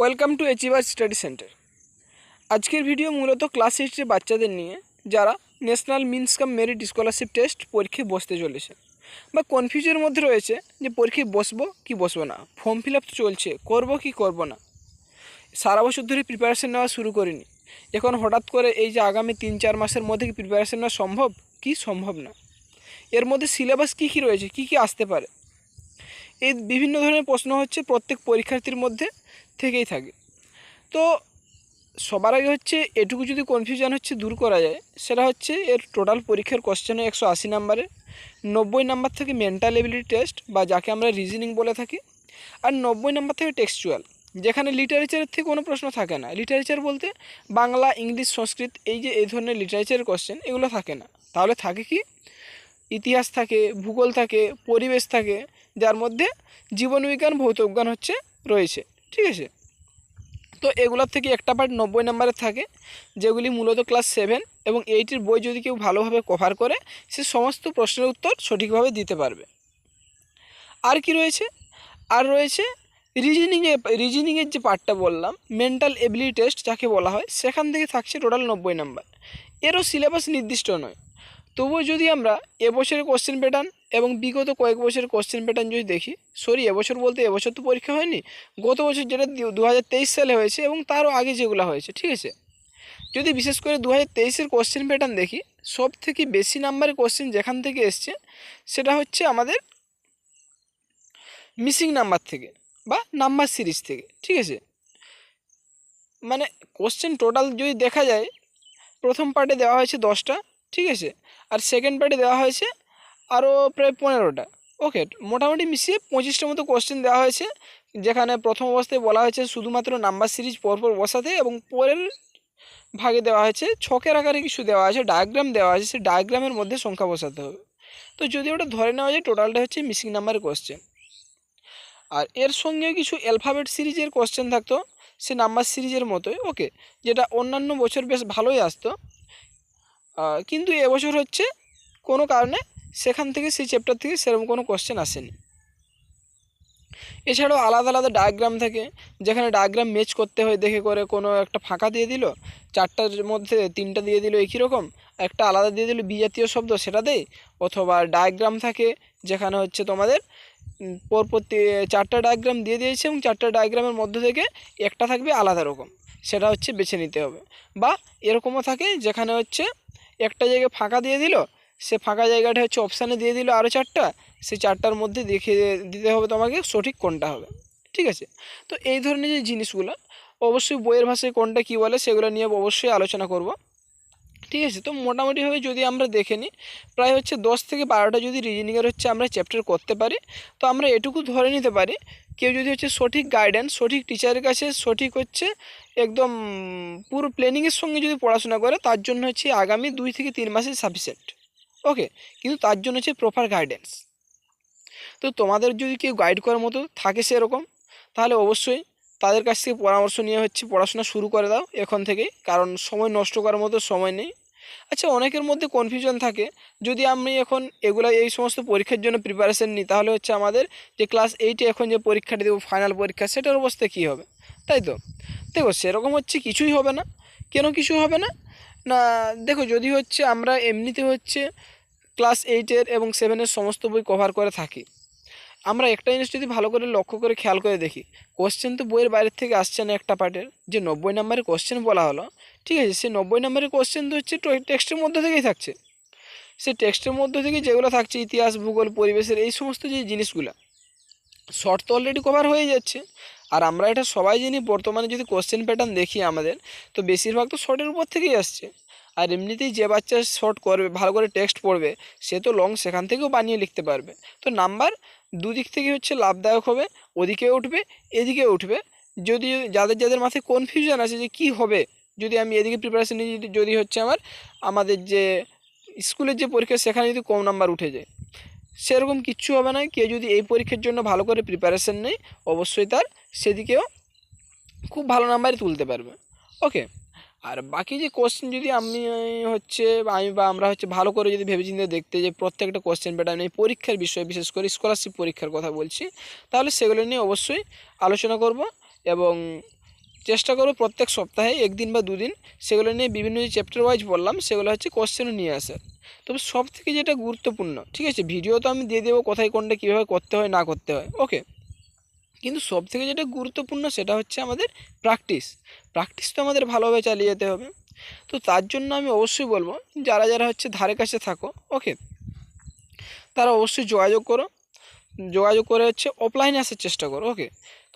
Welcome to achiever study centre আজকের video মূলত class এইটের বাচ্চাদের নিয়ে, যারা national means cum merit scholarship test পরীক্ষায় বসতে চলেছে বা কনফিউজের মধ্যে রয়েছে যে পরীক্ষায় বসবো কি বসবো না, ফর্ম ফিল আপ চলছে, করব কি করব না। সারা বছর ধরে প্রিপারেশন নেওয়া শুরু করিনি। এখন হঠাৎ করে এই যে আগামী তিন চার মাসের মধ্যে কি প্রিপারেশন নেওয়া সম্ভব? কি সম্ভব না। এর মধ্যে সিলেবাস কী কী রয়েছে, কী কী আসতে পারে? এই বিভিন্ন ধরনের প্রশ্ন হচ্ছে প্রত্যেক পরীক্ষার্থীর মধ্যে। থেকেই থাকে। তো সবার আগে হচ্ছে এটুকু যদি কনফিউশন হচ্ছে দূর করা যায়, সেটা হচ্ছে এর টোটাল পরীক্ষার কোশ্চেনে একশো আশি নাম্বারে নব্বই নাম্বার থেকে মেন্টাল এবিলিটি টেস্ট বা যাকে আমরা রিজনিং বলে থাকি, আর নব্বই নাম্বার থেকে টেক্সচুয়াল যেখানে লিটারেচারের থেকে কোনো প্রশ্ন থাকে না। লিটারেচার বলতে বাংলা, ইংলিশ, সংস্কৃত, এই যে এই ধরনের লিটারেচারের কোশ্চেন এগুলো থাকে না। তাহলে থাকে কি? ইতিহাস থাকে, ভূগোল থাকে, পরিবেশ থাকে, যার মধ্যে জীবনবিজ্ঞান ভৌতবিজ্ঞান হচ্ছে রয়েছে। ঠিক আছে? তো এগুলোর থেকে একটা পার্ট নব্বই নাম্বারের থাকে, যেগুলি মূলত ক্লাস সেভেন এবং এইটির বই যদি কেউ ভালোভাবে কভার করে, সে সমস্ত প্রশ্নের উত্তর সঠিকভাবে দিতে পারবে। আর কি রয়েছে? আর রয়েছে রিজনিংয়ে রিজনিংয়ের যে পার্টটা বললাম মেন্টাল এবিলিটি টেস্ট যাকে বলা হয়, সেখান থেকে থাকছে টোটাল নব্বই নাম্বার এরও সিলেবাস নির্দিষ্ট নয়। তবুও যদি আমরা এবছরের কোশ্চেন প্যাটার্ন এবং বিগত কয়েক বছরের কোশ্চেন প্যাটার্ন যদি দেখি সরি এবছর বলতে এবছর তো পরীক্ষা হয়নি, গত বছর যেটা দু হাজার তেইশ সালে হয়েছে এবং তারও আগে যেগুলো হয়েছে, ঠিক আছে? যদি বিশেষ করে দু হাজার তেইশের কোশ্চেন প্যাটার্ন দেখি সব থেকে বেশি নাম্বারের কোশ্চেন যেখান থেকে এসছে, সেটা হচ্ছে আমাদের মিসিং নাম্বার থেকে বা নাম্বার সিরিজ থেকে, ঠিক আছে? মানে কোশ্চেন টোটাল যদি দেখা যায়, প্রথম পার্টে দেওয়া হয়েছে দশটা, ঠিক আছে? আর সেকেন্ড পার্টে দেওয়া হয়েছে আরও প্রায় পনেরোটা। ওকে মোটামুটি মিশিয়ে পঁচিশটা মতো কোশ্চেন দেওয়া হয়েছে, যেখানে প্রথম অবস্থায় বলা হয়েছে শুধুমাত্র নাম্বার সিরিজ পরপর বসাতে এবং পরের ভাগে দেওয়া হয়েছে ছকের আকারে কিছু দেওয়া আছে ডায়াগ্রাম দেওয়া আছে সেই ডায়াগ্রামের মধ্যে সংখ্যা বসাতে হবে। তো যদি ওটা ধরে নেওয়া যায় টোটালটা হচ্ছে মিসিং নাম্বারের কোশ্চেন আর এর সঙ্গে কিছু অ্যালফাবেট সিরিজের কোশ্চেন থাকতো সে নাম্বার সিরিজের মতোই। ওকে যেটা অন্যান্য বছর বেশ ভালোই আসতো। কিন্তু এবছর হচ্ছে কোনো কারণে সেখান থেকে, সেই চ্যাপ্টার থেকে সেরকম কোনো কোশ্চেন আসেনি। এছাড়াও আলাদা আলাদা ডায়াগ্রাম থাকে, যেখানে ডায়াগ্রাম ম্যাচ করতে হয়, দেখে করে কোনো একটা ফাঁকা দিয়ে দিল, চারটার মধ্যে তিনটা দিয়ে দিল একই রকম? একটা আলাদা দিয়ে দিল, বিজাতীয় শব্দ সেটা দেয় অথবা ডায়াগ্রাম থাকে, যেখানে হচ্ছে তোমাদের পরপর চারটা ডায়াগ্রাম দিয়ে দিয়েছে এবং চারটা ডায়াগ্রামের মধ্যে থেকে একটা থাকবে আলাদা রকম, সেটা হচ্ছে বেছে নিতে হবে। বা এরকমও থাকে, যেখানে হচ্ছে একটা জায়গায় ফাঁকা দিয়ে দিল, সে ফাঁকা জায়গাটা হচ্ছে অপশানে দিয়ে দিল আরও চারটা, সে চারটার মধ্যে দেখে দিতে হবে তোমাকে সঠিক কোনটা হবে, ঠিক আছে? তো এই ধরনের যে জিনিসগুলো, অবশ্যই বইয়ের ভাষায় কোনটা কী বলে সেগুলো নিয়ে অবশ্যই আলোচনা করব। ঠিক আছে? তো মোটামুটিভাবে যদি আমরা দেখে নিই, প্রায় হচ্ছে দশ থেকে বারোটা যদি রিজনিংয়ের হচ্ছে আমরা চ্যাপ্টার করতে পারি, তো আমরা এটুকু ধরে নিতে পারি, কেউ যদি হচ্ছে সঠিক গাইডেন্স সঠিক টিচারের কাছে সঠিক হচ্ছে একদম পুরো প্ল্যানিংয়ের সঙ্গে যদি পড়াশোনা করে, তার জন্য হচ্ছে আগামী দুই থেকে তিন মাসে সাফিসিয়েন্ট ওকে কিন্তু তার জন্য হচ্ছে প্রপার গাইডেন্স তো তোমাদের যদি কেউ গাইড করার মতো থাকে সেরকম, তাহলে অবশ্যই তাদের কাছ থেকে পরামর্শ নিয়ে হচ্ছে পড়াশোনা শুরু করে দাও এখন থেকেই, কারণ সময় নষ্ট করার মতো সময় নেই। আচ্ছা অনেকের মধ্যে কনফিউশন থাকে। যদি আমি এখন এগুলো, এই সমস্ত পরীক্ষার জন্য প্রিপারেশন নিই, তাহলে হচ্ছে আমাদের যে ক্লাস এইটে এখন যে পরীক্ষাটা দেবো ফাইনাল পরীক্ষা, সেটার অবস্থা কী হবে? তাই তো? দেখো, সেরকম হচ্ছে কিছুই হবে না। কেন কিছু হবে না? না, দেখো, যদি হচ্ছে আমরা এমনিতে হচ্ছে ক্লাস এইটের এবং সেভেনের সমস্ত বই কভার করে থাকি, আমরা একটা জিনিস যদি ভালো করে লক্ষ্য করে খেয়াল করে দেখি কোশ্চেন তো বইয়ের বাইরের থেকে আসছে না একটা পার্টের, যে নব্বই নাম্বারের কোশ্চেন বলা হলো ঠিক আছে, সে নব্বই নম্বরের কোশ্চেন তো হচ্ছে টেক্সটের মধ্যে থেকেই থাকছে। সে টেক্সটের মধ্যে থেকে যেগুলো থাকছে, ইতিহাস, ভূগোল, পরিবেশের এই সমস্ত যে জিনিসগুলো শর্ট তো অলরেডি কভার হয়ে যাচ্ছে। আর আমরা এটা সবাই জানি, বর্তমানে যদি কোশ্চেন প্যাটার্ন দেখি আমাদের, তো বেশিরভাগ তো শর্টের উপর থেকেই আসছে। আর এমনিতেই যে বাচ্চা শর্ট করবে, ভালো করে টেক্সট পড়বে, সে তো লং সেখান থেকেও বানিয়ে লিখতে পারবে। তো নাম্বার দুদিক থেকে হচ্ছে লাভদায়ক হবে, ওদিকে উঠবে, এদিকে উঠবে। যদি যাদের যাদের মাথায় কনফিউশন আছে যে কি হবে যদি আমি এদিকে প্রিপারেশন নিই, যদি- হচ্ছে আমার, আমাদের যে স্কুলের যে পরীক্ষা, সেখানে যদি কম নাম্বার উঠে যায়। সেরকম কিচ্ছু হবে না, কেউ যদি এই পরীক্ষার জন্য ভালো করে প্রিপারেশন নেয়, অবশ্যই তার সেদিকেও খুব ভালো নাম্বারই তুলতে পারবে। ওকে আর বাকি যে কোশ্চেন যদি আমি হচ্ছে, আমি বা আমরা হচ্ছে ভালো করে যদি ভেবেচিন্তে দেখতে যে প্রত্যেকটা কোশ্চেন প্যাটার্ন এই পরীক্ষার বিষয়ে, বিশেষ করে স্কলারশিপ পরীক্ষার কথা বলছি, তাহলে সেগুলো নিয়ে অবশ্যই আলোচনা করব এবং চেষ্টা করো প্রত্যেক সপ্তাহে একদিন বা দুদিন সেগুলো নিয়ে বিভিন্ন যে চ্যাপ্টার ওয়াইজ বললাম, সেগুলো হচ্ছে কোশ্চেনও নিয়ে আসার। তবে সব থেকে যেটা গুরুত্বপূর্ণ, ঠিক আছে? ভিডিও তো আমি দিয়ে দেবো কোথায় কোনটা কীভাবে করতে হয়, না করতে হয় ওকে কিন্তু সব থেকে যেটা গুরুত্বপূর্ণ সেটা হচ্ছে আমাদের প্র্যাকটিস প্র্যাকটিস তো আমাদের ভালোভাবে চালিয়ে যেতে হবে। তো তার জন্য আমি অবশ্যই বলব, যারা যারা হচ্ছে ধারে কাছে থাকো ওকে তারা অবশ্যই যোগাযোগ করো। যোগাযোগ করে হচ্ছে অফলাইনে আসার চেষ্টা করো ওকে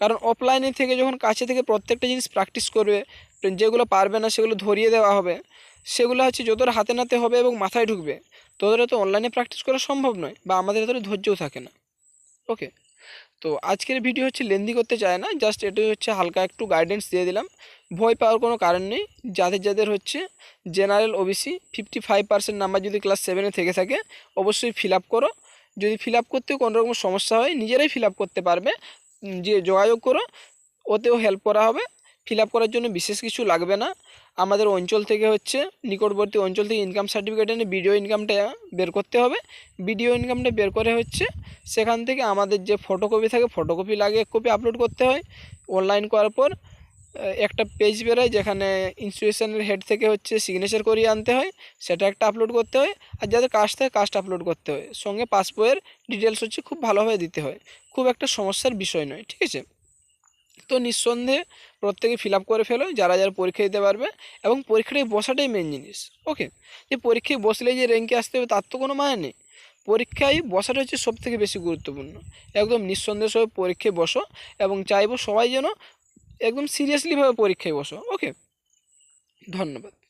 কারণ অফলাইনে থেকে যখন কাছে থেকে প্রত্যেকটা জিনিস প্র্যাকটিস করবে, যেগুলো পারবে না সেগুলো ধরিয়ে দেওয়া হবে, সেগুলো হচ্ছে যতটা হাতে নাতে হবে এবং মাথায় ঢুকবে, ততটা তো অনলাইনে প্র্যাকটিস করা সম্ভব নয় বা আমাদের এতটা ধৈর্যও থাকে না। ওকে তো আজকের ভিডিও হচ্ছে লেন্দি করতে চায় না জাস্ট এটাই হচ্ছে হালকা একটু গাইডেন্স দিয়ে দিলাম। ভয় পাওয়ার কোনো কারণ নেই, যাদের যাদের হচ্ছে general OBC fifty five percent number যদি ক্লাস সেভেনে থেকে থাকে, অবশ্যই ফিল আপ করো। যদি ফিল আপ করতেও কোনো রকম সমস্যা হয়, নিজেরাই ফিল আপ করতে পারবে। যে যোগাযোগ করো, ওতেও হেল্প করা হবে। ফিল করার জন্য বিশেষ কিছু লাগবে না। আমাদের অঞ্চল থেকে হচ্ছে, নিকটবর্তী অঞ্চল থেকে ইনকাম সার্টিফিকেট এনে ভিডিও ইনকামটা বের করতে হবে। ভিডিও ইনকামটা বের করে হচ্ছে, সেখান থেকে আমাদের যে ফটোকপি থাকে ফটোকপি লাগে এক কপি আপলোড করতে হয়। অনলাইন করার পর একটা পেজ বেরোয় যেখানে ইনস্টিটিউশনের হেড থেকে হচ্ছে সিগনেচার করিয়ে আনতে হয়, সেটা একটা আপলোড করতে হয়, আর যাদের কাস্ট থাকে কাস্ট আপলোড করতে হয়। সঙ্গে পাসবইয়ের ডিটেলস হচ্ছে খুব ভালোভাবে দিতে হয়। খুব একটা সমস্যার বিষয় নয়, ঠিক আছে? তো নিঃসন্দেহে প্রত্যেকে ফিল করে ফেলো, যারা যারা পরীক্ষা দিতে পারবে, এবং পরীক্ষাটায় বসাটাই মেন জিনিস ওকে যে পরীক্ষায় বসলেই যে র্যাঙ্কে আসতে হবে, তার তো কোনো মানে নেই। পরীক্ষায় বসাটা হচ্ছে সব থেকে বেশি গুরুত্বপূর্ণ। একদম নিঃসন্দেহ সহ পরীক্ষায় বসো, এবং চাইব সবাই যেন একদম সিরিয়াসলিভাবে পরীক্ষায় বসো। ওকে ধন্যবাদ।